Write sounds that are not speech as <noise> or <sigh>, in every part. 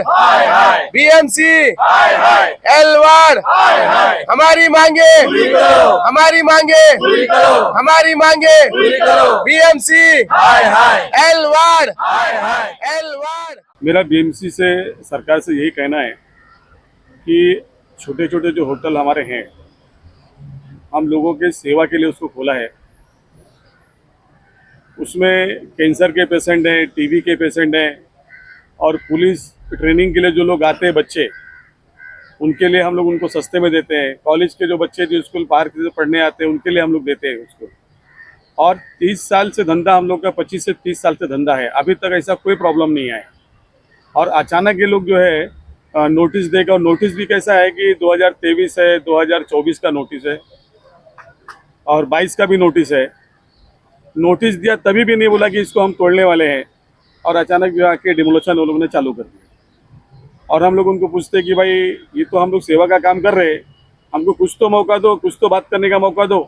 Ward BMC. L ward हमारी मांगे। हमारी मांगे। हमारी मांगे। B BMC. L ward L ward मेरा बीएमसी से सरकार से यही कहना है कि छोटे छोटे जो होटल हमारे हैं हम लोगों के सेवा के लिए उसको खोला है। उसमें कैंसर के पेशेंट हैं टीबी के पेशेंट हैं और पुलिस ट्रेनिंग के लिए जो लोग आते हैं बच्चे, उनके लिए हम लोग उनको सस्ते में देते हैं। कॉलेज के जो बच्चे जो स्कूल बाहर के पढ़ने आते हैं, उनके लिए हम लोग देते हैं उसको। और तीस साल से धंधा हम लोग का, पच्चीस से तीस साल से धंधा है। अभी तक ऐसा कोई प्रॉब्लम नहीं आया। और अचानक ये लोग जो है नोटिस देगा और नोटिस भी कैसा है कि 2023 है 2024 का नोटिस है, और 22 का भी नोटिस है। नोटिस दिया तभी भी नहीं बोला कि इसको हम तोड़ने वाले हैं। और अचानक जो आके डिमोलेशन वो लोगों ने चालू कर दिया। और हम लोग उनको पूछते कि भाई, ये तो हम लोग सेवा का काम कर रहे हैं। हमको कुछ तो मौका दो, कुछ तो बात करने का मौका दो।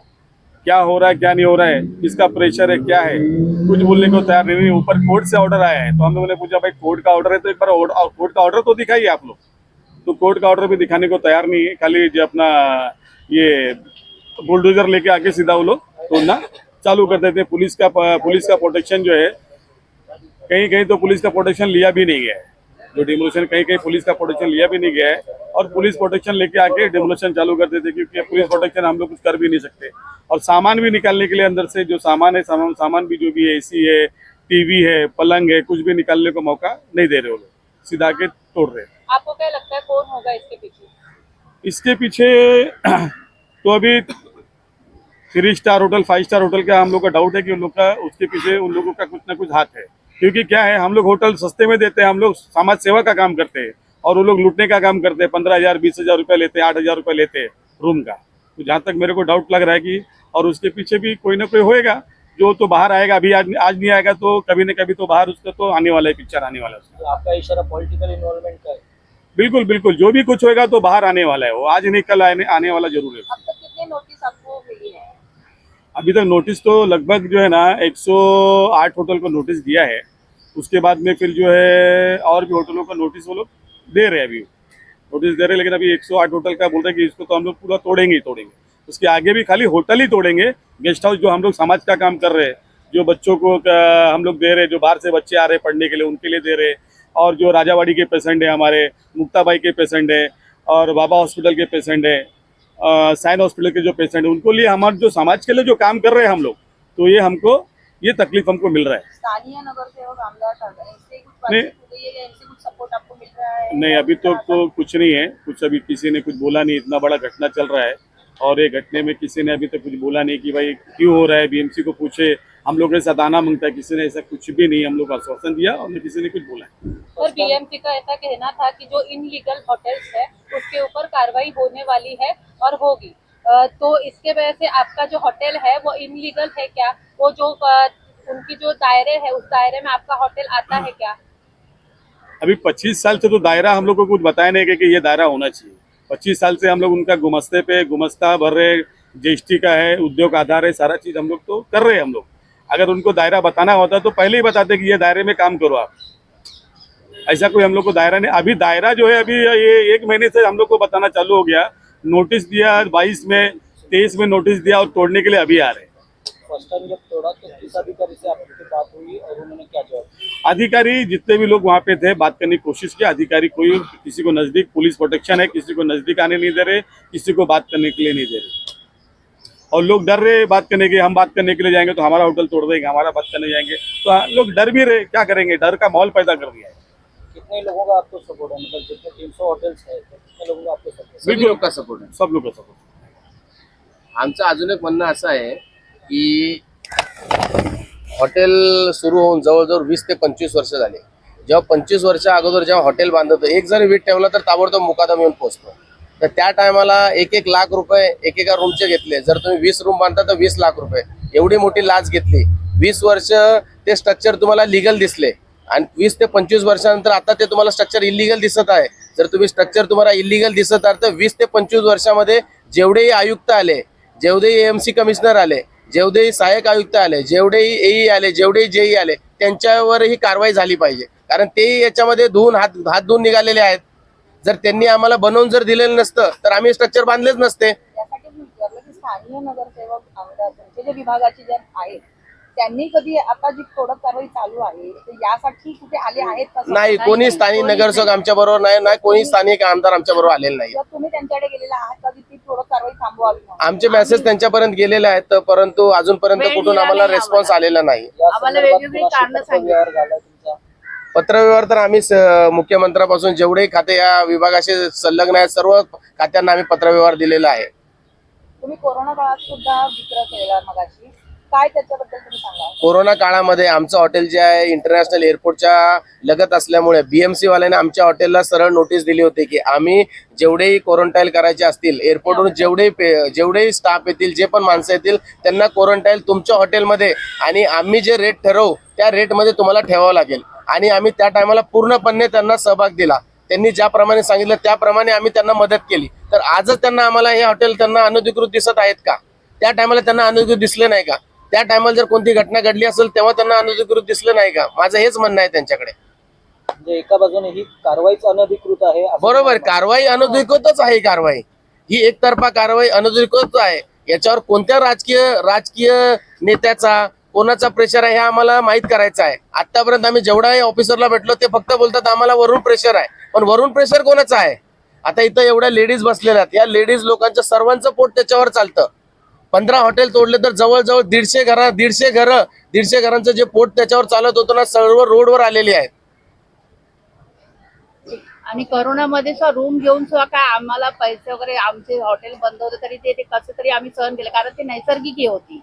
क्या हो रहा है, क्या नहीं हो रहा है, किसका प्रेशर है, क्या है? कुछ बोलने को तैयार नहीं ऊपर कोर्ट से ऑर्डर आया है। तो हम लोगों ने पूछा, भाई कोर्ट का ऑर्डर है तो एक बार कोर्ट का ऑर्डर तो दिखाइए आप लोग। तो कोर्ट का ऑर्डर भी दिखाने को तैयार नहीं है। खाली जो अपना, ये बुलडोजर लेके आके सीधा वो लोग तोड़ना चालू कर देते पुलिस का पुलिस का प्रोटेक्शन जो है कहीं कहीं तो पुलिस का प्रोटेक्शन लिया भी नहीं गया है। जो डिमोलेशन कहीं कहीं पुलिस का प्रोटेक्शन लिया भी नहीं गया है और पुलिस प्रोटेक्शन लेके आके डिमोलेशन चालू कर देते क्योंकि पुलिस प्रोटेक्शन हम लोग कुछ कर भी नहीं सकते। और सामान भी निकालने के लिए अंदर से जो सामान है सामान सामान भी जो भी है एसी है टीवी है पलंग है कुछ भी निकालने को मौका नहीं दे रहे वो लोग। सीधा के तोड़ रहे आपको क्या लगता है कौन होगा इसके पीछे? इसके पीछे <clears throat> तो अभी three star hotel five star hotel का हम लोग का डाउट है कि उन लोग का उसके पीछे उन लोगों का कुछ ना कुछ हाथ है। क्योंकि क्या है हम लोग होटल सस्ते में देते हैं हम लोग समाज सेवा का काम करते हैं और वो लोग लूटने का काम करते हैं पंद्रह हज़ार बीस हज़ार रुपये लेते हैं आठ हज़ार रुपये लेते हैं रूम का। तो जहाँ तक मेरे को डाउट लग रहा है कि और उसके पीछे भी कोई ना कोई होएगा जो तो बाहर आएगा अभी आज आज नहीं आएगा तो कभी ना कभी तो बाहर उसका तो आने वाला है पिक्चर आने वाला है उसका। तो आपका इशारा पॉलिटिकल इन्वॉल्वमेंट का है। बिल्कुल बिल्कुल जो भी कुछ होएगा तो बाहर आने वाला है वो आज नहीं कल आने आने वाला ज़रूर है अब तक कितने नोटिस आपको मिली है अभी तक नोटिस तो लगभग जो है ना 108 होटल को नोटिस दिया है। उसके बाद में फिर जो है और भी होटलों का नोटिस वो लोग दे रहे हैं अभी। नोटिस दे रहे हैं, लेकिन अभी 108 होटल का बोल रहे हैं कि इसको तो हम लोग पूरा तोड़ेंगे ही तोड़ेंगे। उसके आगे भी खाली होटल ही तोड़ेंगे। गेस्ट हाउस जो हम लोग समाज का काम कर रहे हैं, जो बच्चों को हम लोग दे रहे जो बाहर से बच्चे आ रहे पढ़ने के लिए, उनके लिए दे रहे और जो राजावाड़ी के पेशेंट हैं हमारे, मुक्ताबाई के पेशेंट हैं, और बाबा हॉस्पिटल के पेशेंट हैं। साइन हॉस्पिटल के जो पेशेंट हैं उनको लिए हमारे जो समाज के लिए जो काम कर रहे हैं हम लोग तो ये हमको ये तकलीफ़ हमको मिल रहा है। नहीं। बातचीत गई या इनसे कुछ सपोर्ट आपको मिल रहा नहीं अभी तो तो कुछ नहीं है कुछ अभी किसी ने कुछ बोला नहीं इतना बड़ा घटना चल रहा है। और ये घटने में किसी ने अभी तक कुछ बोला नहीं कि भाई क्यों हो रहा है बीएमसी को पूछे हम लोग ने सदाना माँगता है किसी ने ऐसा कुछ भी नहीं हम लोग आश्वासन दिया और न किसी ने कुछ बोला। और बीएमसी का ऐसा कहना था कि जो इनलीगल होटल्स है उसके ऊपर कार्रवाई होने वाली है और होगी। तो इसके वजह से आपका जो होटल है वो इनलीगल है क्या? वो जो उनकी जो दायरे है उस दायरे में आपका होटल आता है क्या? अभी 25 साल से तो दायरा हम लोग को कुछ बताया नहीं कि, कि ये दायरा होना चाहिए। 25 साल से हम लोग उनका गुमस्ते पे गुमस्ता भर रहे जीएसटी का है उद्योग आधार है सारा चीज़ हम लोग तो कर रहे हैं हम लोग। अगर उनको दायरा बताना होता तो पहले ही बताते कि ये दायरे में काम करो आप। ऐसा कोई हम लोग को दायरा नहीं। अभी दायरा जो है अभी ये एक महीने से हम लोग को बताना चालू हो गया। नोटिस दिया बाईस में तेईस में नोटिस दिया और तोड़ने के लिए अभी आ रहे तो किस अधिकारी बात हुई और उन्होंने क्या जवाब अधिकारी जितने भी लोग वहाँ पे थे बात करने की कोशिश की। अधिकारी कोई किसी को नज़दीक पुलिस प्रोटेक्शन है किसी को नज़दीक आने नहीं दे रहे किसी को बात करने के लिए नहीं दे रहे। और लोग डर रहे बात करने के हम बात करने के लिए जाएँगे तो हमारा होटल तोड़ देंगे हमारा बात करने जाएँगे। तो हाँ, लोग डर भी रहे क्या करेंगे? डर का माहौल पैदा कर दिया है। कितने लोगों का आपको सपोर्ट है? मतलब जितने तीन सौ होटल्स है तो कितने लोगों का आपको सपोर्ट है? सपोर्ट सब लोग का सपोर्ट आमचं अजून एक म्हणणं असं आहे की हॉटेल सुरू होऊन जवळजवळ वीस ते पंचवीस वर्ष झाले. जेव्हा पंचवीस वर्षा अगोदर जेव्हा हॉटेल बांधत एक जरी वीट ठेवला तर ताबडतोब मुकादम येऊन पोहोचतो. तर त्या टायमाला एक एक लाख रुपये एकेका रूमचे घेतले. जर तुम्ही वीस रूम बांधता तर वीस लाख रुपये. एवढी मोठी लाच घेतली. वीस वर्ष ते स्ट्रक्चर तुम्हाला लिगल दिसले. आणि वीस ते पंचवीस वर्षानंतर आता ते तुम्हाला स्ट्रक्चर इलिगल दिसत आहे. जर तुम्ही स्ट्रक्चर तुम्हाला इलिगल दिसत आहे तर वीस ते पंचवीस वर्षामध्ये जेवढेही आयुक्त आले जेवढेही एएमसी कमिशनर आले जेवढेही सहाय्यक आयुक्त आले जेवढेही एई आले जेवढेही जेई आले त्यांच्यावरही कारवाई झाली पाहिजे. कारण तेही याच्यामध्ये धुवून हात हात धुवून निघालेले आहेत. जर त्यांनी आम्हाला बनवून जर दिलेलं नसतं तर आम्ही स्ट्रक्चर बांधलेच नसते. स्थानिक नगरसेवक आमदार तुमचे जे विभागाचे जे आहेत त्यांनी कधी आता जी तोडक कारवाई चालू आहे तर यासाठी कुठे आले आहेत का? नाही कोणी स्थानिक नगरसेवक आमच्या बरोबर नाही नाही कोणी स्थानिक आमदार आमच्या बरोबर आलेले नाही. तुम्ही त्यांच्याकडे गेलेला आहात का की ती तोडक कारवाई थांबवावी म्हणून? आमचे मेसेज त्यांच्यापर्यंत गेलेले आहेत परंतु अजूनपर्यंत कुठून आम्हाला रिस्पॉन्स आलेला नाही. आम्हाला वेगवेगळी कारणं तुमचा पत्रव्यवहार तर आम्ही मुख्यमंत्र्यापासून जेवढे खाते या विभागाशी संलग्न आहेत सर्व खात्यांना आम्ही पत्रव्यवहार दिलेला आहे. तुम्ही कोरोना काळात सुद्धा विक्रय केलेला मगाशी. काय त्याच्याबद्दल तुम्ही सांगा कोरोना काळामध्ये आमचं हॉटेल जे आहे इंटरनॅशनल एअरपोर्टच्या लगत असल्यामुळे बीएमसी वाल्याने आमच्या हॉटेलला सरळ नोटीस दिली होती की आम्ही जेवढेही क्वारंटाईन करायचे असतील एअरपोर्टवरून जेवढे जेवढेही स्टाफ येतील जे पण माणसं येतील त्यांना क्वारंटाईन तुमच्या हॉटेलमध्ये आणि आम्ही जे रेट ठरवू त्या रेटमध्ये तुम्हाला ठेवावं लागेल. आणि आम्ही त्या टायमाला पूर्णपणे त्यांना सहभाग दिला. त्यांनी ज्याप्रमाणे सांगितलं त्याप्रमाणे आम्ही त्यांना मदत केली. तर आजच त्यांना आम्हाला हे हॉटेल त्यांना अनधिकृत दिसत आहेत का? त्या टायमाला त्यांना अनधिकृत दिसले नाही का? त्या टायमाला जर कोणती घटना घडली असेल तेव्हा त्यांना अनधिकृत दिसलं नाही का? माझं हेच म्हणणं आहे त्यांच्याकडे. म्हणजे एका बाजूने ही कारवाईच अनधिकृत आहे बरोबर कारवाई अनधिकृतच आहे कारवाई. ही एकतर्फा कारवाई अनधिकृत आहे. याच्यावर कोणत्या राजकीय राजकीय नेत्याचा कोणाचा प्रेशर आहे हे आम्हाला माहीत करायचं आहे. आतापर्यंत आम्ही जेवढाही ऑफिसरला भेटलो ते फक्त बोलतात आम्हाला वरून प्रेशर आहे. पण वरून प्रेशर कोणाचं आहे? आता इथं एवढ्या लेडीज बसलेल्या आहेत. या लेडीज लोकांचं सर्वांचं पोट त्याच्यावर चालतं. पंधरा हॉटेल तोडले तर जवळजवळ दीडशे घरा दीडशे घरं दीडशे घरांचं जे पोट त्याच्यावर चालत होतं ना सर्व रोडवर आलेली आहेत. आणि करोनामध्ये रूम घेऊन सुद्धा काय आम्हाला पैसे वगैरे आमचे हॉटेल बंद होते तरी ते ते कसं तरी आम्ही सहन केलं. कारण ते नैसर्गिक हे होती.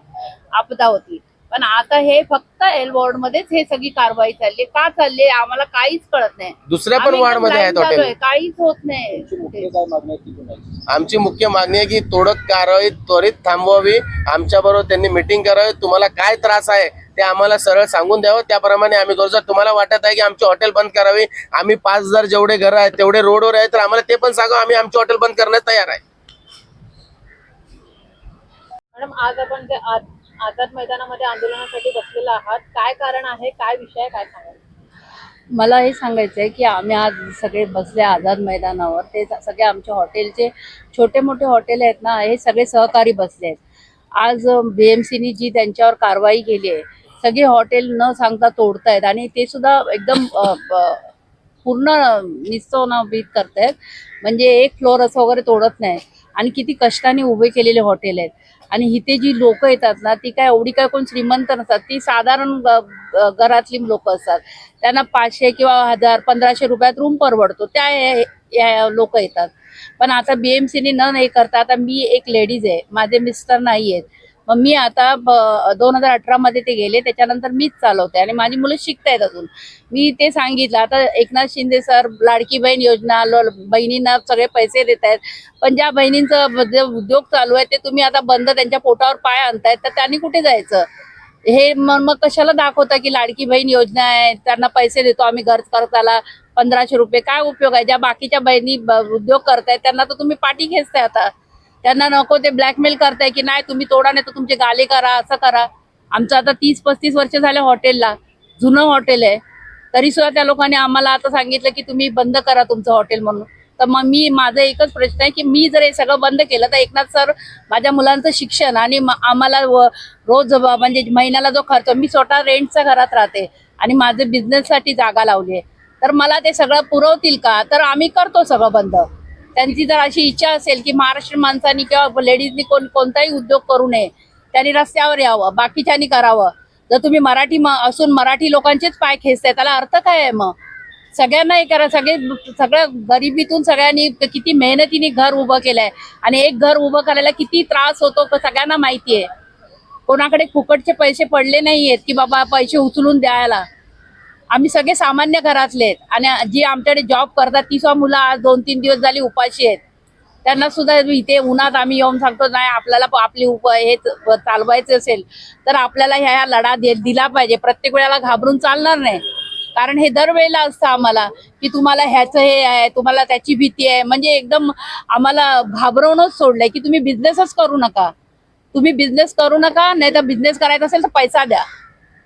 आपदा होती. पण आता हे फक्त एल वॉर्ड मध्येच हे सगळी कारवाई चालली का चालली आम्हाला काहीच कळत नाही. दुसऱ्या पण आम्ही वार्ड एकदम मध्ये आहेत हॉटेल काहीच होत नाही. आमची मुख्य मागणी आहे की तोडक कारवाई त्वरित थांबवावी. आमच्या बरोबर त्यांनी मिटिंग करावी. तुम्हाला काय त्रास आहे ते आम्हाला सरळ सांगून द्यावं. त्याप्रमाणे आम्ही करू जर तुम्हाला वाटत आहे की आमची हॉटेल बंद करावी. आम्ही पाच हजार जेवढे घर आहेत तेवढे रोडवर आहेत तर आम्हाला ते पण सांगा. आम्ही आमची हॉटेल बंद करण्यास तयार आहे. मॅडम आज आपण जे आज- आझाद मैदानामध्ये आंदोलनासाठी बसलेला आहात. काय कारण आहे? काय विषय काय सांगाल? मला हे सांगायचं आहे की आम्ही आज सगळे बसले आझाद मैदानावर. ते सगळे आमच्या हॉटेलचे छोटे मोठे हॉटेल आहेत ना हे सगळे सहकारी बसले आहेत. आज बी एम सीनी जी त्यांच्यावर कारवाई केली आहे सगळे हॉटेल न सांगता तोडतायत आणि ते सुद्धा एकदम पूर्ण निस्तवनाभीत करतायत. म्हणजे एक फ्लोअर असं वगैरे तोडत नाही आणि किती कष्टाने उभे केलेले हॉटेल आहेत. आणि इथे जी लोक येतात ना ती काय एवढी काय कोण श्रीमंत नसतात ती साधारण घरातली लोक असतात. त्यांना पाचशे किंवा हजार पंधराशे रुपयात रूम परवडतो. त्या लोक येतात. पण आता बी एम सीने न नाही करता आता मी एक लेडीज आहे. माझे मिस्टर नाही आहेत मग मी आता दोन हजार अठरामध्ये ते गेले त्याच्यानंतर मीच चालवते आणि माझी मुलं शिकतायत अजून. मी ते सांगितलं आता एकनाथ शिंदे सर लाडकी बहीण योजना बहिणींना सगळे पैसे देत आहेत पण ज्या बहिणींचं जे उद्योग चालू आहे ते तुम्ही आता बंद त्यांच्या पोटावर पाय आणतायत तर त्यांनी कुठे जायचं? हे मग मग कशाला दाखवता की लाडकी बहीण योजना आहे त्यांना पैसे देतो आम्ही घर करताला पंधराशे रुपये. काय उपयोग आहे? ज्या बाकीच्या बहिणी उद्योग करतायत त्यांना तर तुम्ही पाठी खेचताय आता. त्यांना नको ते ब्लॅकमेल करताय की नाही तुम्ही तोडा नाही तर तुमचे गाले करा असं करा. आमचं आता तीस पस्तीस वर्ष झाले हॉटेलला. जुनं हॉटेल आहे. तरी सुद्धा त्या लोकांनी आम्हाला आता सांगितलं की तुम्ही बंद करा तुमचं हॉटेल म्हणून. तर मग मी माझं एकच प्रश्न आहे की मी जर हे सगळं बंद केलं तर एकनाथ सर माझ्या मुलांचं शिक्षण आणि आम्हाला रोज म्हणजे महिन्याला जो खर्च मी स्वतः रेंटच्या घरात राहते आणि माझे बिझनेससाठी जागा लावली आहे. तर मला ते सगळं पुरवतील का? तर आम्ही करतो सगळं बंद. त्यांची जर अशी इच्छा असेल की महाराष्ट्र माणसांनी किंवा लेडीजनी कोण कोणताही उद्योग करू नये त्यांनी रस्त्यावर यावं बाकीच्यांनी करावं. जर तुम्ही मराठी म- असून मराठी लोकांचेच पाय खेचताय त्याला अर्थ काय आहे मग? सगळ्यांना हे करा सगळे सगळ्या गरिबीतून सगळ्यांनी किती मेहनतीने घर उभं केलंय आणि एक घर उभं करायला किती त्रास होतो सगळ्यांना माहिती आहे. कोणाकडे फुकटचे पैसे पडले नाही आहेत की बाबा पैसे उचलून द्यायला. आम्ही सगळे सामान्य घरातले आहेत. आणि जी आमच्याकडे जॉब करतात ती सुद्धा मुलं आज दोन तीन दिवस झाली उपाशी आहेत. त्यांना सुद्धा इथे उन्हात आम्ही येऊन सांगतो नाही आपल्याला आपली उप हे चालवायचे असेल तर आपल्याला ह्या ह्या लढा दे दिला पाहिजे. प्रत्येक वेळेला घाबरून चालणार नाही. कारण हे दरवेळेला असतं आम्हाला की तुम्हाला ह्याचं हे आहे तुम्हाला त्याची भीती आहे. म्हणजे एकदम आम्हाला घाबरवणंच सोडलंय की तुम्ही बिझनेसच करू नका. तुम्ही बिझनेस करू नका नाही तर बिझनेस करायचा असेल तर पैसा द्या.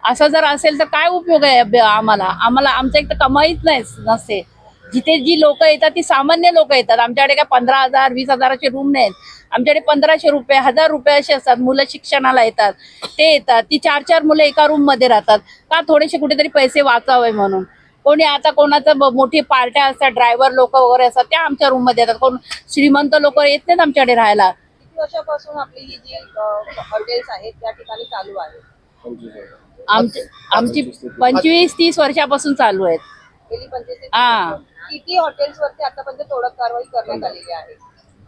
असं जर असेल तर काय उपयोग आहे आम्हाला? आम्हाला आमच्या इथं कमाईच नाही नसते. जिथे जी लोक येतात ती सामान्य लोक येतात. आमच्याकडे काय पंधरा हजार वीस हजाराचे रूम नाहीत. आमच्याकडे पंधराशे रुपये हजार रुपये असे असतात. मुलं शिक्षणाला येतात. ते येतात. ती चार चार मुलं एका रूममध्ये राहतात. का थोडेसे कुठेतरी पैसे वाचावे म्हणून? कोणी आता कोणाचं मोठी पार्ट्या असतात ड्रायव्हर लोक वगैरे असतात त्या आमच्या रूममध्ये येतात. कोण श्रीमंत लोक येत नाहीत आमच्याकडे राहायला. किती वर्षापासून आपली ही जी हॉटेल्स आहेत त्या ठिकाणी चालू आहे आमची आमची पंचवीस तीस वर्षापासून चालू आहेत. हा. किती हॉटेल्स वरती आतापर्यंत तोडक कारवाई करण्यात आलेली आहे?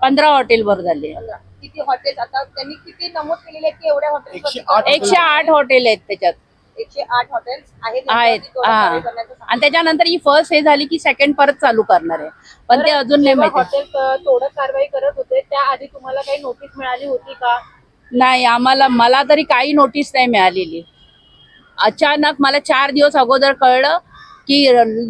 पंधरा हॉटेलवर झाले. पंधरा. किती हॉटेल्स? आता त्यांनी किती नमूद केलेले आहेत की एवढ्या हॉटेल्स एकशे आठ हॉटेल. आहेत त्याच्यात. एकशे आठ हॉटेल्स आहेत हा. आणि त्याच्यानंतर ही फर्स्ट हे झाली की सेकंड परत चालू करणार आहे. पण ते अजून नाही माहिती हॉटेल तोडक कारवाई करत होते त्याआधी तुम्हाला काही नोटीस मिळाली होती का? नाही आम्हाला मला तरी काही नोटीस नाही मिळालेली. अचानक मला चार दिवस अगोदर कळलं की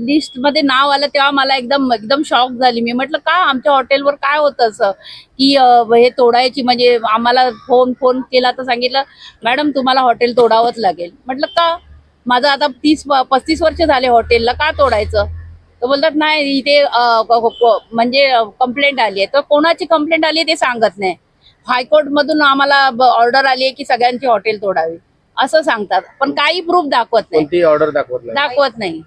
लिस्टमध्ये नाव आलं तेव्हा मला एकदम एकदम शॉक झाली. मी म्हटलं का आमच्या हॉटेलवर काय होतं असं? की हे तोडायची म्हणजे आम्हाला फोन फोन केला तर सांगितलं मॅडम तुम्हाला हॉटेल तोडावंच लागेल. म्हटलं का? माझं आता तीस पस्तीस वर्ष झाले हॉटेलला का तोडायचं? तर बोलतात नाही इथे म्हणजे कंप्लेंट आली आहे. तर कोणाची कंप्लेंट आली आहे ते सांगत नाही. हायकोर्टमधून आम्हाला ऑर्डर आली आहे की सगळ्यांची हॉटेल तोडावी. असं सांगतात. पण काही प्रूफ दाखवत नाही. कोणती ऑर्डर दाखवत नाही. दाखवत नाही.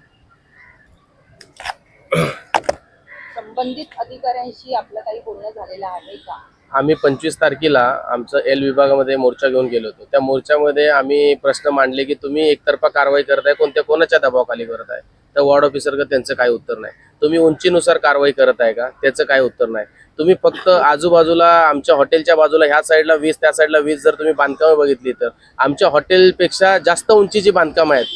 संबंधित अधिकाऱ्यांशी आपलं काही बोलणं झालेलं आहे का? आम्ही पंचवीस तारखेला आमचं एल विभागामध्ये मोर्चा घेऊन गेलो होतो. त्या मोर्चामध्ये आम्ही प्रश्न मांडले की तुम्ही एकतर्फा कारवाई करताय कोणत्या कोणाच्या दबावाखाली करत आहे तर वॉर्ड ऑफिसर त्यांचं काही उत्तर नाही. तुम्ही उंचीनुसार कारवाई करत आहे का? त्याचं काही उत्तर नाही. तुम्ही फक्त आजूबाजूला आमच्या हॉटेलच्या बाजूला ह्या साईडला वीस त्या साईडला वीस जर तुम्ही बांधकामं बघितली तर. आमच्या हॉटेलपेक्षा जास्त उंचीची बांधकामं आहेत.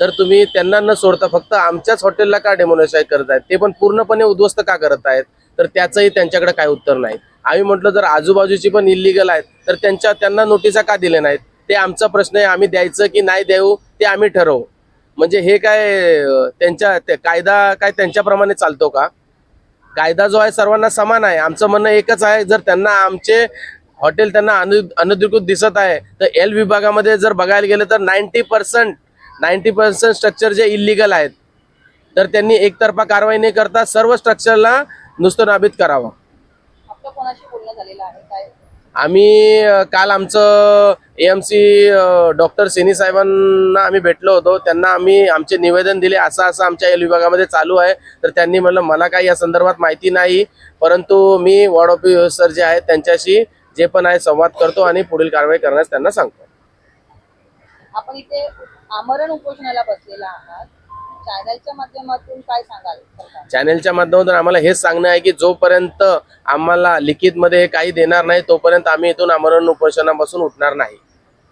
तर तुम्ही त्यांना न सोडता फक्त आमच्याच हॉटेलला का डेमोनेशन करत आहेत? ते पण पूर्णपणे उद्ध्वस्त का करत आहेत? तर त्याचंही त्यांच्याकडे काय उत्तर नाही. आम्ही म्हटलं जर आजूबाजूची पण इलिगल आहेत तर त्यांच्या त्यांना नोटिसा का दिल्या नाहीत? ते आमचा प्रश्न आहे आम्ही द्यायचं की नाही देऊ ते आम्ही ठरवू. म्हणजे हे काय त्यांच्या ते कायदा काय त्यांच्याप्रमाणे चालतो का? कायदा जो आहे सर्वांना समान आहे. आमचं म्हणणं एकच आहे जर त्यांना आमचे हॉटेल त्यांना अनु अनधिकृत दिसत आहे तर एल विभागामध्ये जर बघायला गेलं तर ninety percent ninety percent structure जे इलिगल आहेत तर त्यांनी एकतर्फा कारवाई न करता सर्व स्ट्रक्चरला नुसतं नाबित करावं. आम्ही काल आमचं ए एम सी डॉक्टर सिनी साहेबांना आम्ही भेटलो होतो. त्यांना आम्ही आमचे निवेदन दिले. असं असं आमच्या एल विभागामध्ये चालू आहे. तर त्यांनी म्हणलं मला काही या संदर्भात माहिती नाही. परंतु मी वॉर्ड ऑफिसर जे आहेत त्यांच्याशी जे पण आहे संवाद करतो आणि पुढील कारवाई करण्यास त्यांना सांगतो. आपण इथे आमरण उपोषणाला बसलेला आहात. चॅनलच्या माध्यमातून काय सांगाल चॅनेलच्या माध्यमातून आम्हाला हेच सांगणं आहे की जोपर्यंत आम्हाला लिखितमध्ये हे काही देणार नाही तोपर्यंत आम्ही इथून आमरण उपोषणापासून उठणार नाही.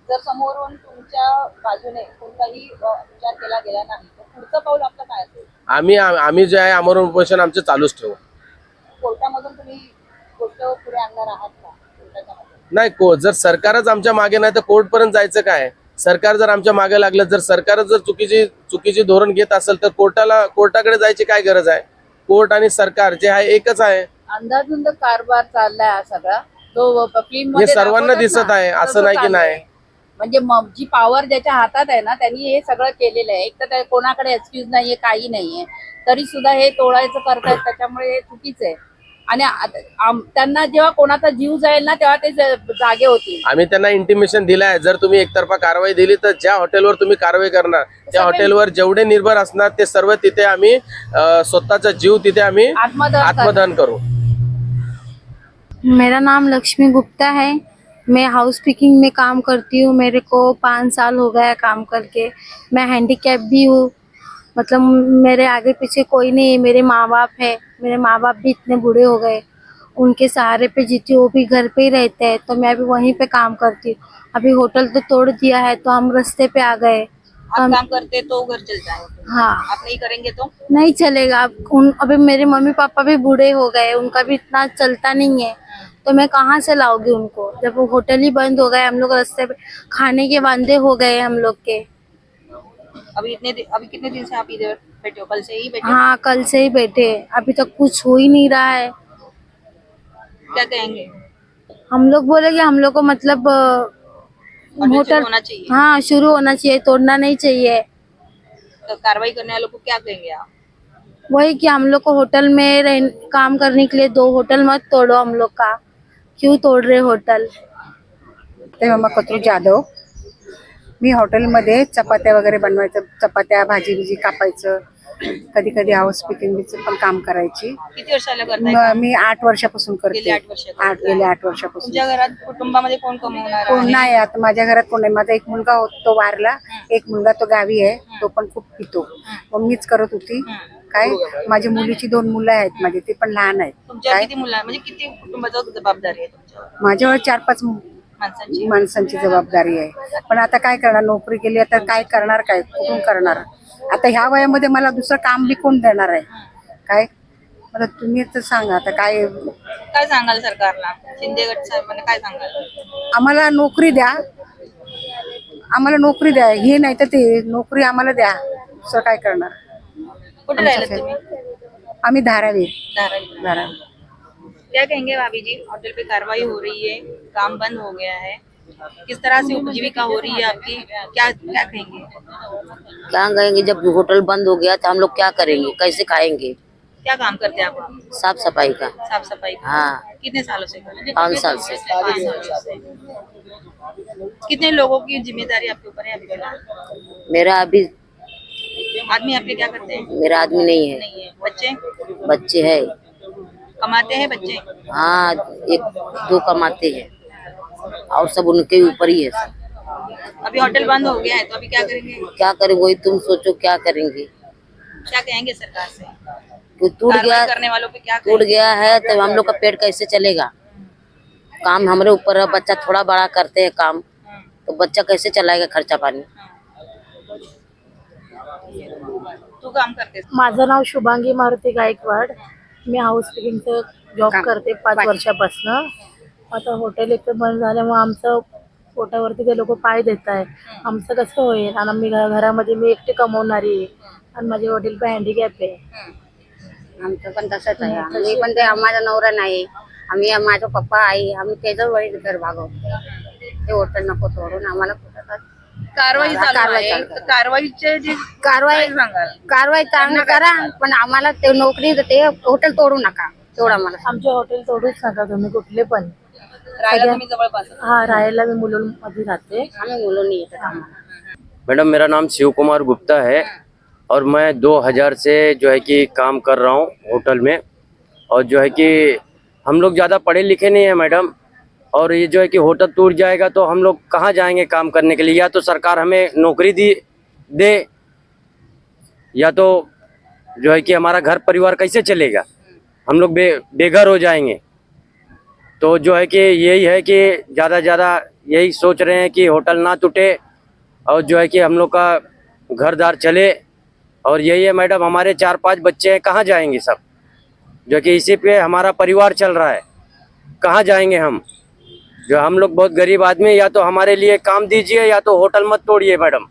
जर समोरून तुमच्या बाजूने कोणताही विचार केला गेला नाही तर पुढचं पाऊल आपलं काय असेल? आम्ही आम्ही जे आहे आमरण उपोषण आमचं चालूच ठेवू. कोर्टामधून तुम्ही गोष्ट पुढे आणणार आहात का? कोर्टाच्या माध्यमातून? नाही को जर सरकारच आमच्या मागे नाही तर कोर्ट पर्यंत जायचं काय? सरकार जर आमच्या मागे लागलं जर सरकारच जर चुकीची चुकीची धोरण घेत असेल तर कोर्टाला कोर्टाकडे जायची काय गरज आहे? कोर्ट आणि सरकार जे आहे एकच आहे. अंदाधुंद कारभार चाललाय हा सगळा. तो फिल्म हे सर्वांना दिसत आहे, असं नाही की नाही. म्हणजे जी पॉवर ज्याच्या हातात आहे ना त्यांनी हे सगळं केलेलं आहे. एक तर कोणाकडे एक्सक्यूज नाहीये काही नाहीये. तरी सुद्धा हे तोडायचं करतायत त्याच्यामुळे हे चुकीचं आहे. आणि त्यांना जेव्हा कोणाचा जीव जाईल ना तेव्हा ते जागे होतील. आम्ही त्यांना इंटिमेशन दिलं आहे जर तुम्ही एकतर्फा कारवाई दिली तर ज्या हॉटेलवर तुम्ही कारवाई करणार त्या हॉटेलवर जेवढे निर्भर असणार ते सर्व तिथे आम्ही स्वतःचा जीव तिथे आम्ही. आत्मदहन करू. मेरा नाम लक्ष्मी गुप्ता है। मैं हाउस पिकिंग में काम करती हूँ। मेरे को पाँच साल हो गया काम करके। मैं हैंडीकैप भी हूँ। मतलब मेरे आगे पीछे कोई नहीं है मेरे माँ बाप है मेरे माँ बाप भी इतने बूढ़े हो गए उनके सहारे पे जीती वो भी घर पे ही रहते हैं तो मैं अभी वहीं पे काम करती हूँ। अभी होटल तो तोड़ दिया है तो हम रास्ते पे आ गए। आप हम- काम करते तो घर चलता है हाँ। आप नहीं करेंगे तो? नहीं चलेगा अब उन अभी मेरे मम्मी पापा भी बूढ़े हो गए उनका भी इतना चलता नहीं है तो मैं कहाँ से लाऊँगी उनको? जब वो होटल ही बंद हो गए हम लोग रास्ते पे खाने के वांदे हो गए हम लोग के। अभी इतने अभी कितने दिन से आप इधर बैठे हो? कल से ही बैठे हाँ? कल से ही बैठे अभी तक कुछ हो ही नहीं रहा है। क्या कहेंगे? हम लोग बोले कि हम लोग को मतलब होटल होटल होना चाहिए। हाँ शुरू होना चाहिए तोड़ना नहीं चाहिए। तो कार्रवाई करने वालों को क्या कहेंगे आप? वही कि हम लोग को होटल में रह काम करने के लिए दो होटल मत तोड़ो हम लोग का। क्यों तोड़ रहे होटल? मम्मा कत्रू जाधव मी हॉटेलमध्ये चपात्या वगैरे बनवायचं चपात्या भाजी बिजी कापायचं कधी कधी हाऊस पिकिंगचं पण काम करायची. किती वर्षाला करताय? म- मी आठ वर्षापासून गेली करते आठ वर्ष आठ गेले आठ वर्षापासून. तुमच्या घरात कुटुंबामध्ये कोण कमवणार कोण आहे? नाही आता माझ्या घरात कोण नाही. माझा एक मुलगा होता तो वारला. एक मुलगा तो गावी आहे. तो पण खूप पितो. मग मीच करत होती. काय? माझ्या मुलीची दोन मुलं आहेत माझी. ती पण लहान आहेत. तुमच्या काय? किती मुलं म्हणजे किती कुटुंबाचं जबाबदारी आहे तुमच्यावर? माझ्यावर चार पाच माणसांची. माणसांची जबाबदारी आहे. पण आता काय करणार? नोकरी केली आता काय करणार काय? कुठून करणार? आता ह्या वयामध्ये मला दुसरं काम बी कोण देणार आहे? काय? आता तुम्ही तर सांगा आता काय? काय सांगाल सरकारला? शिंदे गट साहेबांना काय सांगाल? आम्हाला नोकरी द्या. आम्हाला नोकरी द्या. हे नाही तर ते नोकरी आम्हाला द्या. दुसरं काय करणार? कुठे राहिले तुम्ही? आम्ही धारावी. धारावी. धारावी. क्या कहेंगे भाभी जी? होटल पे कार्रवाई हो रही है काम बंद हो गया है। किस तरह से उपजीविका हो रही है आपकी? क्या क्या कहेंगे? क्या कहेंगे जब होटल बंद हो गया तो हम लोग क्या करेंगे? कैसे खाएँगे? क्या काम करते हैं आप? साफ़ सफ़ाई का। साफ़ सफ़ाई का? हाँ। कितने सालों से? पाँच साल से। पाँच सालों से। कितने लोगों की ज़िम्मेदारी आपके ऊपर है अभी मेरा अभी आदमी आपके क्या करते हैं? मेरा आदमी नहीं है। नहीं है। बच्चे? बच्चे है। कमाते हैं बच्चे? हाँ एक दो कमाते हैं। और सब उनके ऊपर ही है सब। अभी होटल बंद हो गया है तो अभी क्या करेंगे? क्या करें वही तुम सोचो क्या करेंगे। क्या कहेंगे सरकार से? तो टूट गया करने वालों पे क्या टूट गया है तो हम लोग का पेट कैसे चलेगा? काम हमारे ऊपर है बच्चा थोड़ा बड़ा करते हैं काम तो बच्चा कैसे चलाएगा खर्चा पानी? तू काम करते माझं नाव शुभांगी मारुती गायकवाड. मी हाऊस किपिंगचं जॉब करते पाच वर्षापासनं. आता हॉटेल एक बंद झाल्यामुळे आमचं पोटावरती ते लोक पाय देत आहे आमचं कसं होईल? आणि मी घ- घरामध्ये मी एकटी कमवणारी आहे. आणि माझे वडील पण हँडिकॅप आहे. आमचं पण तसंच आहे. आम्ही पण ते माझा नवरा नाही. आम्ही माझा पप्पा आई आम्ही त्याचं वडील घर भागवतो. ते होटल नको तोडून आम्हाला कारवाई चालू कारवाई आहे. चालू तर कारवाईचे जे कारवाई काय सांगाल? कारवाई चांगली करा पण आम्हाला ते नोकरी ते हॉटेल तोडू नका तेवढं मला आमचे हॉटेल तोडूच नका तुम्ही कुठले पण. राहायला तुम्ही जवळपास हा राहायला मी मुलुंडमध्ये राहते. आम्ही मुलं येतात आम्हाला. मैडम मेरा नाम शिव कुमार गुप्ता है और मैं 2000 से जो है कि काम कर रहा हूँ होटल में। और जो है कि हम लोग ज़्यादा पढ़े लिखे नहीं हैं मैडम। और ये जो है कि होटल टूट जाएगा तो हम लोग कहाँ जाएँगे काम करने के लिए? या तो सरकार हमें नौकरी दी, दे, या तो जो है कि हमारा घर परिवार कैसे चलेगा? हम लोग बे, बेघर हो जाएँगे। तो जो है कि यही है कि ज़्यादा ज़्यादा यही सोच रहे हैं कि होटल ना टूटे और जो है कि हम लोग का घरदार चले। और यही है मैडम, हमारे चार पाँच बच्चे हैं, कहाँ जाएँगे सब? जो कि इसी पे हमारा परिवार चल रहा है। कहाँ जाएँगे हम? जो हम लोग बहुत गरीब आदमी या तो हमारे लिए काम दीजिए या तो होटल मत तोड़िए मैडम।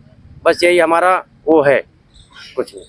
बस यही हमारा वो है कुछ नहीं।